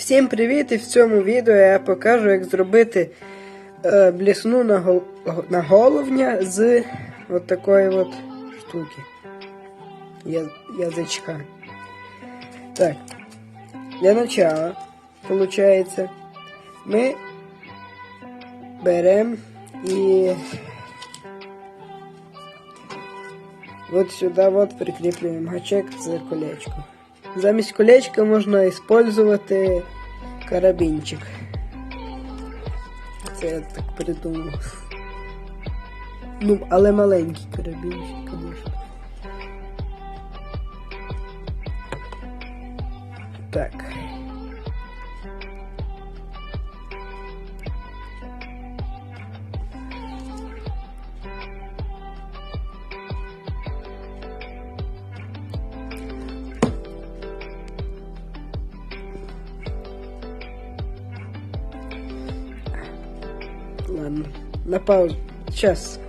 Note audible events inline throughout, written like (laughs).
Всім привіт! І в цьому відео я покажу, як зробити е, блісну на, гол... на з от от штуки. Я... Язичка. Так. Для начала, получается, ми беремо і вот сюда вот прикріплюємо гачок з колечком. Замість колечка можна використовувати карабінчик. Це я так придумав. Ну, але маленький карабінчик, звісно. Так. Ладно, на паузу. Сейчас.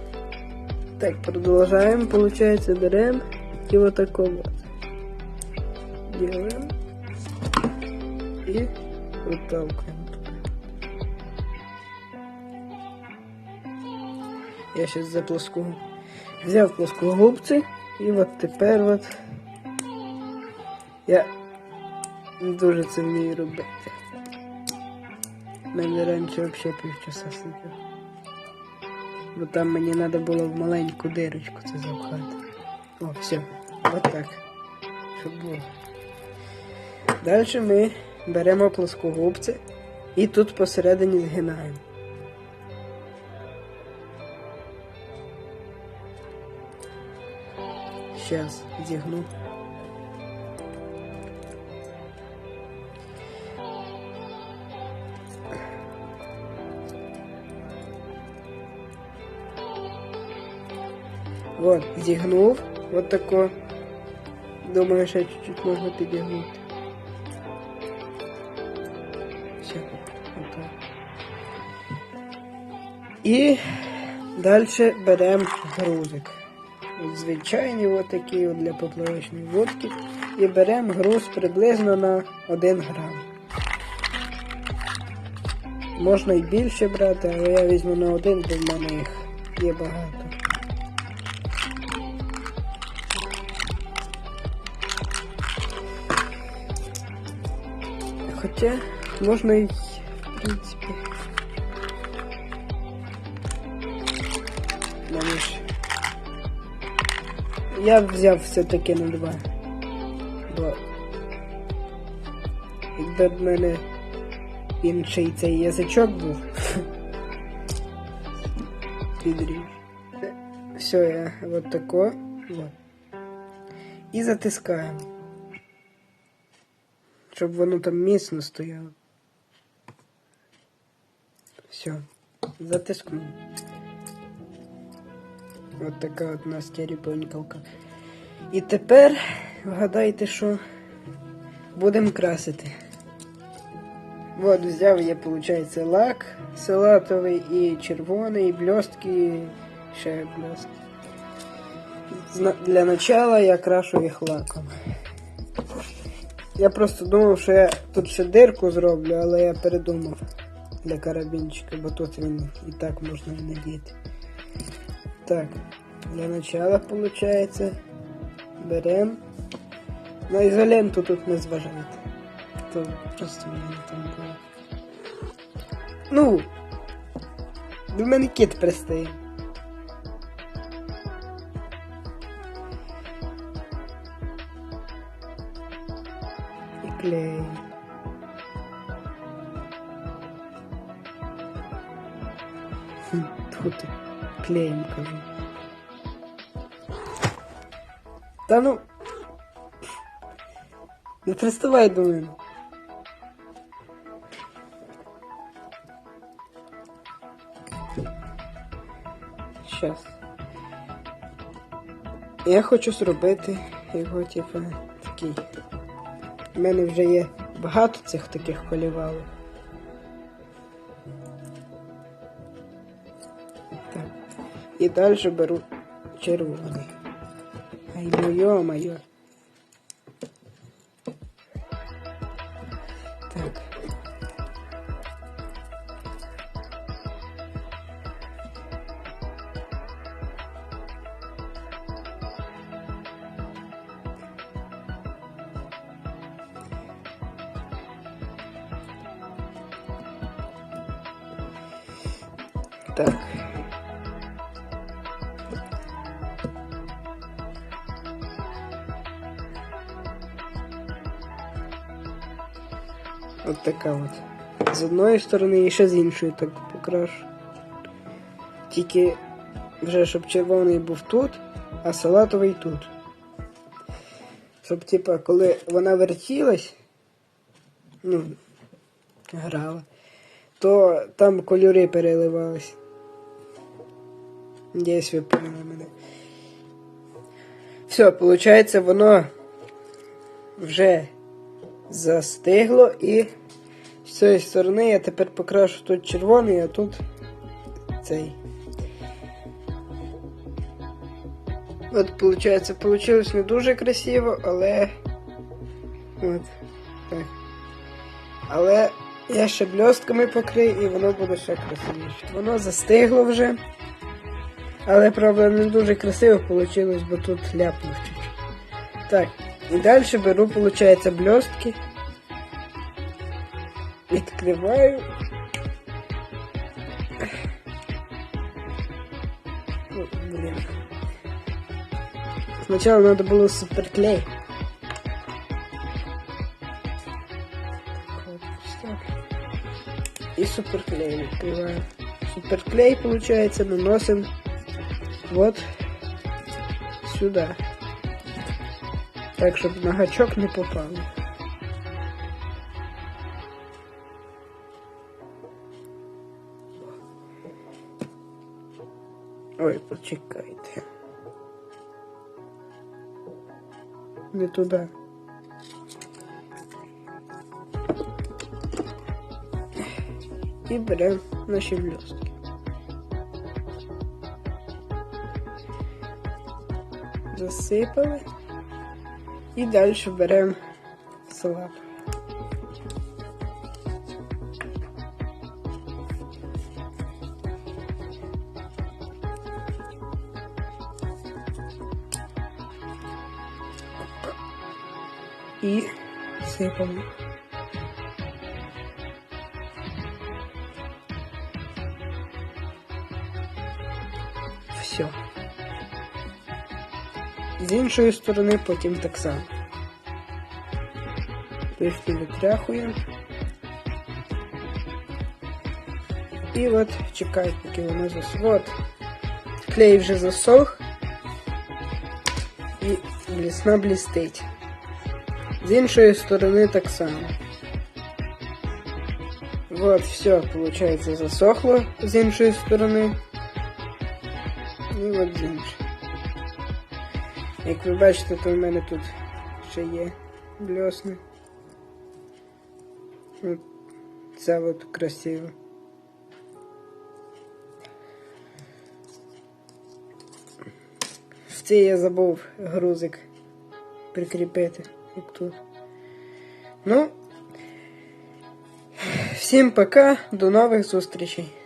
Так, продолжаем. Получается, берем и вот такого вот. Делаем. И выталкиваем. Я сейчас за плоску. Взяв плоскогубці і от тепер от я дуже це вмію робити. Мене раніше взагалі півчаса сидів. Бо там мені треба було в маленьку дирочку це запхати. О, все. От так. Щоб було. Далі ми беремо плоскогубці і тут посередині згинаємо. Зараз зігну. Вот, зігнув. Вот тако. Думаю, ще чуть-чуть можна підігнути. Все. Отак. І далі беремо грузик. От Звичайний от от для поплавочної водки. І беремо груз приблизно на 1 грам. Можна і більше брати, але я візьму на один, бо в мене їх є багато. Хоча можна й, в принципі. Я взяв все-таки на два. Бо якби в мене інший цей язичок був. (laughs) Все, я вот тако. Вот. І затискаємо. Щоб воно там міцно стояло. Все, затискнув. От така от у нас терепонькалка. І тепер вгадайте, що будемо красити. От взяв я, виходить, лак салатовий і червоний, і блістки, ще блістки. Для начала я крашу їх лаком. Я просто думав, що я тут ще дирку зроблю, але я передумав для карабінчика, бо тут він і так можна і. Так, для начала виходить, беремо. На ізоленту тут не зважайте. То просто в мене там було. Ну, до мене кіт пристає. Клей. Тут клеєм кажу. Та ну. Не приставай до мене. Щас. Я хочу зробити його, типу, такий. У мене вже є багато цих таких колівалок. Так. І далі беру червоний. Ай, ну йо-моє. Так. Так. От така от. З одної сторони і ще з іншої так покрашу. Тільки вже щоб червоний був тут, а салатовий тут. Щоб, типа, коли вона вертілась, ну, грала, то там кольори переливались. Надіюсь, ви поняли мене. Все, виходить, воно вже застигло і з цієї сторони я тепер покрашу тут червоний, а тут цей. От, виходить, получилось не дуже красиво, але. От. Так. Але я ще бльостками покрию і воно буде ще красивіше. Воно застигло вже. Але правда не дуже красиво вийшло, бо тут ляпнув чуть-чуть. Так, і далі беру, виходить, бльостки. Відкриваю. О, блин. Сначала надо было суперклей. И суперклей открываем. Суперклей, получается, наносим вот сюда. Так, чтобы на гачок не попало. Ой, почекайте. Не туди. І беремо наші блістки. Засипали. І далі беремо салат. І сипаємо. Все. З іншої сторони потім так само. Трішки витряхуємо. І от чекай, поки воно засох. От. Клей вже засох. І блісна блістить. З іншої сторони так само. Вот, все, получается, засохло з іншої сторони. І от з іншої. Як ви бачите, то в мене тут ще є бльосни. От це от красиво. В цей я забув грузик прикріпити, як тут. Ну, всім пока, до нових зустрічей.